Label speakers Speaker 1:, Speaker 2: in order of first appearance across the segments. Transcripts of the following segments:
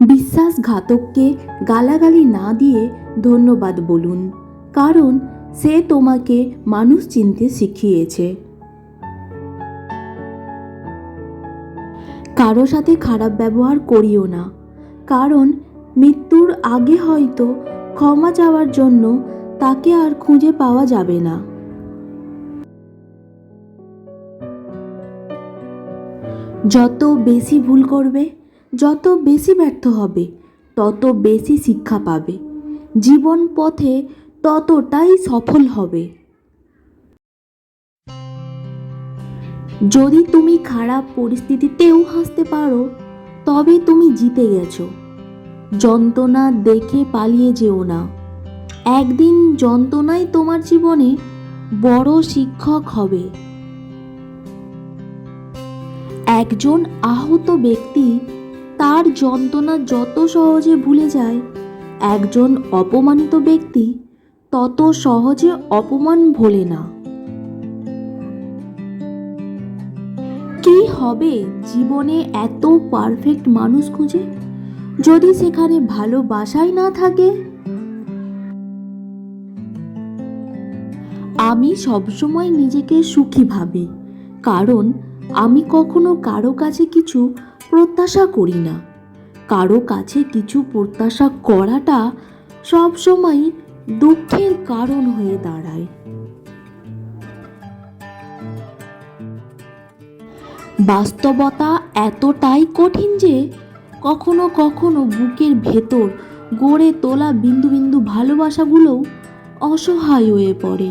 Speaker 1: বিশ্বাসঘাতককে গালাগালি না দিয়ে ধন্যবাদ বলুন, কারণ সে তোমাকে মানুষ চিনতে শিখিয়েছে। কারও সাথে খারাপ ব্যবহার করিও না, কারণ মৃত্যুর আগে হয়তো ক্ষমা চাওয়ার জন্য তাকে আর খুঁজে পাওয়া যাবে না। যত বেশি ভুল করবে যত বেশি ব্যর্থ হবে, তত বেশি শিক্ষা পাবে। জীবন পথে ততটাই সফল হবে। যদি তুমি খারাপ পরিস্থিতিতেও হাসতে পারো, তবে তুমি জিতে গেছো। যন্ত্রণা দেখে পালিয়ে যেও না। একদিন যন্ত্রণাই তোমার জীবনে বড় শিক্ষক হবে। একজন আহত ব্যক্তি তার যন্ত্রণা যত সহজে ভুলে যায়, একজন অপমানিত ব্যক্তি তত সহজে অপমান ভোলে না। কি হবে জীবনে এত পারফেক্ট মানুষ খুঁজে? যদি সেখানে ভালোবাসাই না থাকে? আমি সবসময় নিজেকে সুখী ভাবি, কারণ আমি কখনো কারও কাছে কিছু প্রত্যাশা করি না। কারও কাছে কিছু প্রত্যাশা করাটা সবসময় দুঃখের কারণ হয়ে দাঁড়ায়। বাস্তবতা এতটাই কঠিন যে কখনো কখনো বুকের ভেতর গড়ে তোলা বিন্দু বিন্দু ভালোবাসাগুলোও অসহায় হয়ে পড়ে।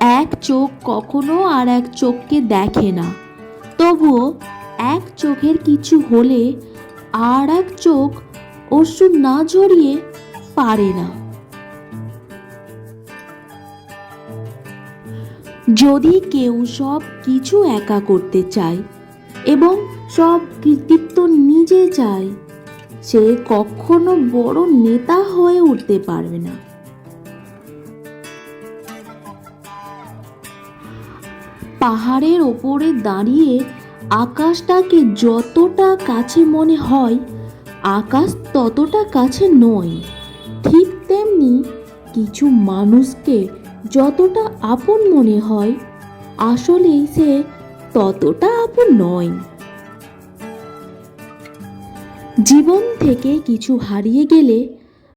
Speaker 1: এক চোখ কখনো আর এক চোখকে দেখে না। তবুও এক চোখের কিছু হলে আর এক চোখ ওষুধ না ঝরিয়ে পারে না। যদি কেউ সব কিছু একা করতে চায় এবং সব কৃতিত্ব নিজে চায়, সে কখনো বড় নেতা হয়ে উঠতে পারবে না। পাহাড়ের ওপরে দাঁড়িয়ে আকাশটাকে যতটা কাছে মনে হয়, আকাশ ততটা কাছে নয়। ঠিক তেমনি কিছু মানুষকে যতটা আপন মনে হয়, আসলেই সে ততটা আপন নয়। জীবন থেকে কিছু হারিয়ে গেলে